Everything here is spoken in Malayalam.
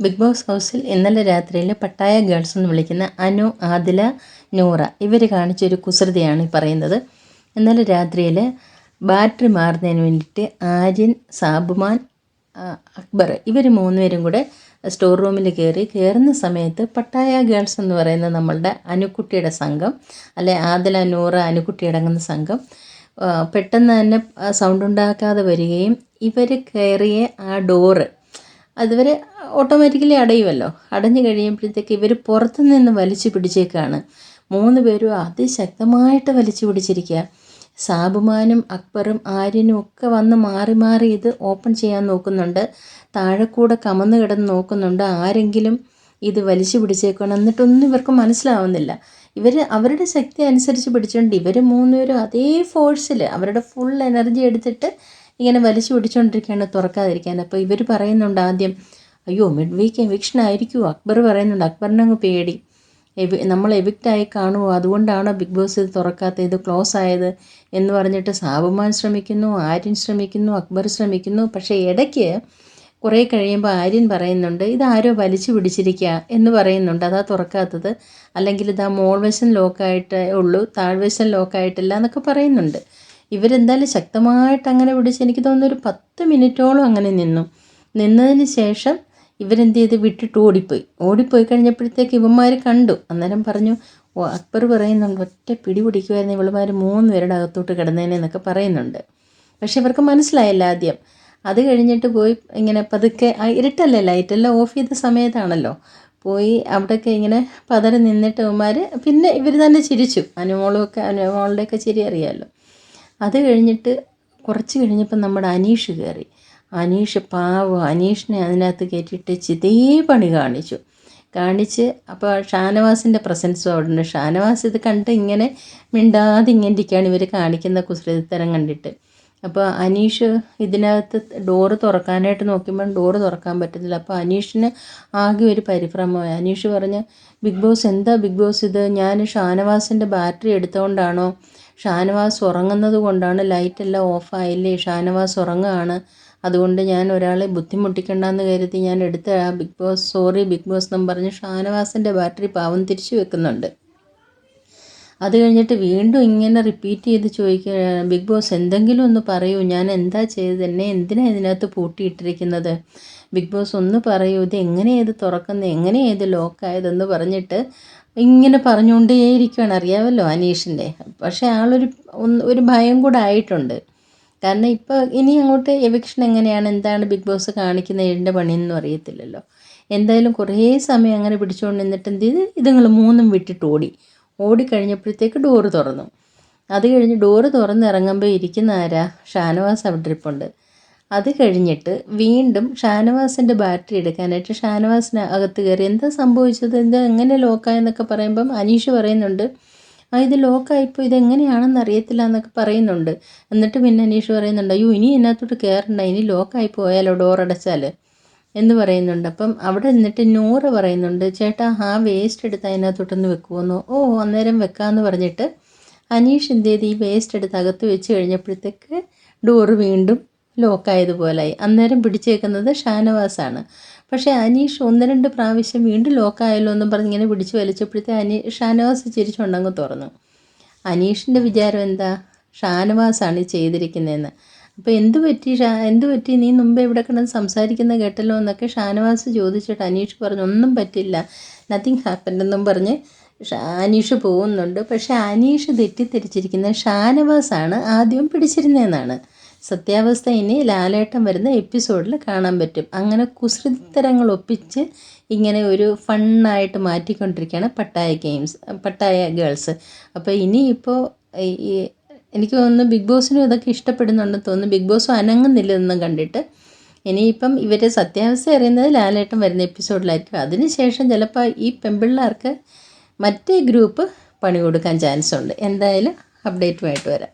ബിഗ് ബോസ് ഹൗസിൽ ഇന്നലെ രാത്രിയിൽ പട്ടായ ഗേൾസ് എന്ന് വിളിക്കുന്ന അനു ആദില നൂറ ഇവർ കാണിച്ചൊരു കുസൃതിയാണ് പറയുന്നത്. ഇന്നലെ രാത്രിയിൽ ബാറ്ററി മാറുന്നതിന് വേണ്ടിയിട്ട് ആര്യൻ സാബുമാൻ അക്ബർ ഇവർ മൂന്നുപേരും കൂടെ സ്റ്റോർ റൂമിൽ കയറി കയറുന്ന സമയത്ത് പട്ടായ ഗേൾസ് എന്ന് പറയുന്ന നമ്മളുടെ അനുക്കുട്ടിയുടെ സംഘം അല്ലെ ആദില നൂറ അനുക്കുട്ടി അടങ്ങുന്ന സംഘം പെട്ടെന്ന് തന്നെ സൗണ്ട് ഉണ്ടാക്കാതെ വരികയും ഇവർ കയറിയ ആ ഡോറ് അതുവരെ ഓട്ടോമാറ്റിക്കലി അടയുമല്ലോ അടഞ്ഞു കഴിയുമ്പോഴത്തേക്ക് ഇവർ പുറത്തു നിന്ന് വലിച്ചു പിടിച്ചേക്കാണ്. മൂന്ന് പേരും അതിശക്തമായിട്ട് വലിച്ചു പിടിച്ചിരിക്കുക സാബുമാനും അക്ബറും ആര്യനും ഒക്കെ വന്ന് മാറി മാറി ഇത് ഓപ്പൺ ചെയ്യാൻ നോക്കുന്നുണ്ട്. താഴെ കൂടെ കമന്ന് കിടന്ന് നോക്കുന്നുണ്ട് ആരെങ്കിലും ഇത് വലിച്ചു പിടിച്ചേക്കണം എന്നിട്ടൊന്നും ഇവർക്ക് മനസ്സിലാവുന്നില്ല. ഇവർ അവരുടെ ശക്തി അനുസരിച്ച് പിടിച്ചുകൊണ്ട് ഇവർ മൂന്നുപേരും അതേ ഫോഴ്സിൽ അവരുടെ ഫുൾ എനർജി എടുത്തിട്ട് ഇങ്ങനെ വലിച്ചു പിടിച്ചുകൊണ്ടിരിക്കുകയാണ് തുറക്കാതിരിക്കാൻ. അപ്പോൾ ഇവർ പറയുന്നുണ്ട് ആദ്യം അയ്യോ മിഡ് വീക്ക് എവിക്ഷൻ ആയിരിക്കുമോ അക്ബർ പറയുന്നുണ്ട് അക്ബറിനെ അങ്ങ് പേടി. എവി നമ്മൾ എവിക്റ്റായി കാണുമോ അതുകൊണ്ടാണ് ബിഗ് ബോസ് ഇത് തുറക്കാത്തത്? ഇത് ക്ലോസ് ആയത് എന്ന് പറഞ്ഞിട്ട് സാബുമാൻ ശ്രമിക്കുന്നു ആര്യൻ ശ്രമിക്കുന്നു അക്ബർ ശ്രമിക്കുന്നു. പക്ഷേ ഇടയ്ക്ക് കുറേ കഴിയുമ്പോൾ ആര്യൻ പറയുന്നുണ്ട് ഇത് ആരോ വലിച്ചു പിടിച്ചിരിക്കുക എന്ന് പറയുന്നുണ്ട്. അതാ തുറക്കാത്തത്. അല്ലെങ്കിൽ ഇതാ മോൾ വശം ലോക്കായിട്ടേ ഉള്ളൂ താഴ്വശം ലോക്കായിട്ടില്ല എന്നൊക്കെ പറയുന്നുണ്ട്. ഇവരെന്തായാലും ശക്തമായിട്ട് അങ്ങനെ പിടിച്ച് എനിക്ക് തോന്നുന്നു ഒരു പത്ത് മിനിറ്റോളം അങ്ങനെ നിന്നു. നിന്നതിന് ശേഷം ഇവരെന്ത് ചെയ്ത് വിട്ടിട്ട് ഓടിപ്പോയി. ഓടിപ്പോയി കഴിഞ്ഞപ്പോഴത്തേക്ക് ഇവന്മാർ കണ്ടു. അന്നേരം പറഞ്ഞു ഓ അക്ബർ പറയുന്നുണ്ട് ഒറ്റ പിടി പിടിക്കുമായിരുന്നു ഇവളുമാർ മൂന്ന് പേരുടെ അകത്തോട്ട് കിടന്നേനെ എന്നൊക്കെ പറയുന്നുണ്ട്. പക്ഷെ ഇവർക്ക് മനസ്സിലായില്ല ആദ്യം. അത് കഴിഞ്ഞിട്ട് പോയി ഇങ്ങനെ പതുക്കെ ഇരുട്ടല്ലേ ലൈറ്റെല്ലാം ഓഫ് ചെയ്ത സമയത്താണല്ലോ. പോയി അവിടെയൊക്കെ ഇങ്ങനെ പതറി നിന്നിട്ട് ഇവന്മാർ പിന്നെ ഇവർ തന്നെ ചിരിച്ചു. അനുമോളുമൊക്കെ അനുമോളുടെയൊക്കെ ചിരി അറിയാമല്ലോ. അത് കഴിഞ്ഞിട്ട് കുറച്ച് കഴിഞ്ഞപ്പോൾ നമ്മുടെ അനീഷ് കയറി. അനീഷ് പാവം. അനീഷിനെ അതിനകത്ത് കയറ്റിയിട്ട് ചിതേ പണി കാണിച്ചു. കാണിച്ച് അപ്പോൾ ഷാനവാസിന്റെ പ്രസൻസും അവിടെ ഉണ്ട് ഷാനവാസ് ഇത് കണ്ട് ഇങ്ങനെ മിണ്ടാതെ ഇങ്ങനെ ഇരിക്കുകയാണ് ഇവർ കാണിക്കുന്ന കുസൃതിത്തരം കണ്ടിട്ട്. അപ്പോൾ അനീഷ് ഇതിനകത്ത് ഡോറ് തുറക്കാനായിട്ട് നോക്കുമ്പോൾ ഡോറ് തുറക്കാൻ പറ്റുന്നില്ല അപ്പോൾ അനീഷിന് ആകെ ഒരു പരിഭ്രമമായി. അനീഷ് പറഞ്ഞ് ബിഗ് ബോസ് എന്താ ബിഗ് ബോസ് ഇത്? ഞാൻ ഷാനവാസിന്റെ ബാറ്ററി എടുത്തുകൊണ്ടാണോ ഷാനവാസ് ഉറങ്ങുന്നത് കൊണ്ടാണ് ലൈറ്റെല്ലാം ഓഫായില്ലേ ഷാനവാസ് ഉറങ്ങുകയാണ്. അതുകൊണ്ട് ഞാൻ ഒരാളെ ബുദ്ധിമുട്ടിക്കണ്ടെന്ന് കരുതി ഞാൻ എടുത്ത ആ Bigg Boss sorry Bigg Boss എന്നും പറഞ്ഞ് ഷാനവാസിന്റെ ബാറ്ററി പാവം തിരിച്ചു വെക്കുന്നുണ്ട്. അത് കഴിഞ്ഞിട്ട് വീണ്ടും ഇങ്ങനെ റിപ്പീറ്റ് ചെയ്ത് ചോദിക്കുക ബിഗ് ബോസ് എന്തെങ്കിലും ഒന്ന് പറയൂ ഞാൻ എന്താ ചെയ്തത്? എന്നെ എന്തിനാണ് ഇതിനകത്ത് പൂട്ടിയിട്ടിരിക്കുന്നത്? ബിഗ് ബോസ് ഒന്ന് പറയൂ ഇത് എങ്ങനെയത് തുറക്കുന്നത് എങ്ങനെയത് ലോക്കായതെന്ന് പറഞ്ഞിട്ട് ഇങ്ങനെ പറഞ്ഞുകൊണ്ടേയിരിക്കുകയാണ് അറിയാമല്ലോ അനീഷിന്റെ പക്ഷേ ആളൊരു ഒരു ഭയം കൂടെ ആയിട്ടുണ്ട്. കാരണം ഇപ്പോൾ ഇനി അങ്ങോട്ട് എവിക്ഷൻ എങ്ങനെയാണ്? എന്താണ് ബിഗ് ബോസ് കാണിക്കുന്ന ഏഴിന്റെ പണിയെന്നും അറിയത്തില്ലല്ലോ. എന്തായാലും കുറേ സമയം അങ്ങനെ പിടിച്ചുകൊണ്ട് നിന്നിട്ട് എന്ത് ചെയ്ത്? ഇതുങ്ങൾ മൂന്നും വിട്ടിട്ട് ഓടി. ഓടിക്കഴിഞ്ഞപ്പോഴത്തേക്ക് ഡോറ് തുറന്നു. അത് കഴിഞ്ഞ് ഡോറ് തുറന്നിറങ്ങുമ്പോൾ ഇരിക്കുന്ന ആരാ? ഷാനവാസ് അവിടെ ഇരിപ്പുണ്ട്. അത് കഴിഞ്ഞിട്ട് വീണ്ടും ഷാനവാസിന്റെ ബാറ്ററി എടുക്കാനായിട്ട് ഷാനവാസിന് അകത്ത് കയറി എന്താ സംഭവിച്ചത്? എന്താ എങ്ങനെ ലോക്കായെന്നൊക്കെ പറയുമ്പം അനീഷ് പറയുന്നുണ്ട് ഇത് ലോക്കായിപ്പോൾ ഇതെങ്ങനെയാണെന്ന് അറിയത്തില്ല എന്നൊക്കെ പറയുന്നുണ്ട്. എന്നിട്ട് പിന്നെ അനീഷ് പറയുന്നുണ്ട് അയ്യോ ഇനി ഇതിനകത്തോട്ട് കയറണ്ട ഇനി ലോക്കായി പോയാലോ ഡോർ അടച്ചാൽ എന്ന് പറയുന്നുണ്ട്. അപ്പം അവിടെ നിന്നിട്ട് നൂറ് പറയുന്നുണ്ട് ചേട്ടാ ആ വേസ്റ്റ് എടുത്ത് അതിനകത്തോട്ടൊന്ന് വെക്കുമെന്നോ ഓ അന്നേരം വെക്കാമെന്ന് പറഞ്ഞിട്ട് അനീഷ് എന്ത് ചെയ്ത് ഈ വേസ്റ്റ് എടുത്ത് അകത്ത് വെച്ച് കഴിഞ്ഞപ്പോഴത്തേക്ക് ഡോറ് വീണ്ടും ലോക്കായതുപോലായി. അന്നേരം പിടിച്ചേക്കുന്നത് ഷാനവാസാണ്. പക്ഷേ അനീഷ് ഒന്ന് രണ്ട് പ്രാവശ്യം വീണ്ടും ലോക്കായല്ലോ എന്നും പറഞ്ഞ് ഇങ്ങനെ പിടിച്ച് വലിച്ചപ്പോഴത്തെ അനീ ഷാനവാസ് ചിരിച്ചുണ്ടങ്ങ് തുറന്നു. അനീഷിന്റെ വിചാരം എന്താ? ഷാനവാസാണ് ചെയ്തിരിക്കുന്നതെന്ന് അപ്പോൾ എന്തു പറ്റി ഷാ എന്തു പറ്റി? നീ മുമ്പ് ഇവിടെ കിടന്ന് സംസാരിക്കുന്ന കേട്ടല്ലോ എന്നൊക്കെ ഷാനവാസ് ചോദിച്ചിട്ട് അനീഷ് പറഞ്ഞു ഒന്നും പറ്റില്ല. നത്തിങ് ഹാപ്പൻ എന്നും പറഞ്ഞ് അനീഷ് പോകുന്നുണ്ട്. പക്ഷേ അനീഷ് തെറ്റിദ്ധരിച്ചിരിക്കുന്ന ഷാനവാസാണ് ആദ്യം പിടിച്ചിരുന്നതെന്നാണ് സത്യാവസ്ഥ ഇനി ലാലേട്ടൻ വരുന്ന എപ്പിസോഡിൽ കാണാൻ പറ്റും. അങ്ങനെ കുസൃതിത്തരങ്ങൾ ഒപ്പിച്ച് ഇങ്ങനെ ഒരു ഫണ്ണായിട്ട് മാറ്റിക്കൊണ്ടിരിക്കുകയാണ് പട്ടായ ഗെയിംസ് പട്ടായ ഗേൾസ് അപ്പോൾ ഇനിയിപ്പോൾ എനിക്ക് തോന്നുന്നു ബിഗ് ബോസിനും ഇതൊക്കെ ഇഷ്ടപ്പെടുന്നുണ്ടെന്ന് തോന്നുന്നു. ബിഗ് ബോസും അനങ്ങുന്നില്ലെന്നും കണ്ടിട്ട് ഇനിയിപ്പം ഇവരെ സത്യാവസ്ഥ അറിയുന്നത് ലാലേട്ടൻ വരുന്ന എപ്പിസോഡിലായിരിക്കും അതിനുശേഷം ചിലപ്പോൾ ഈ പെമ്പിള്ളേർക്ക് മറ്റേ ഗ്രൂപ്പ് പണി കൊടുക്കാൻ ചാൻസ് ഉണ്ട്. എന്തായാലും അപ്ഡേറ്റുമായിട്ട് വരാം.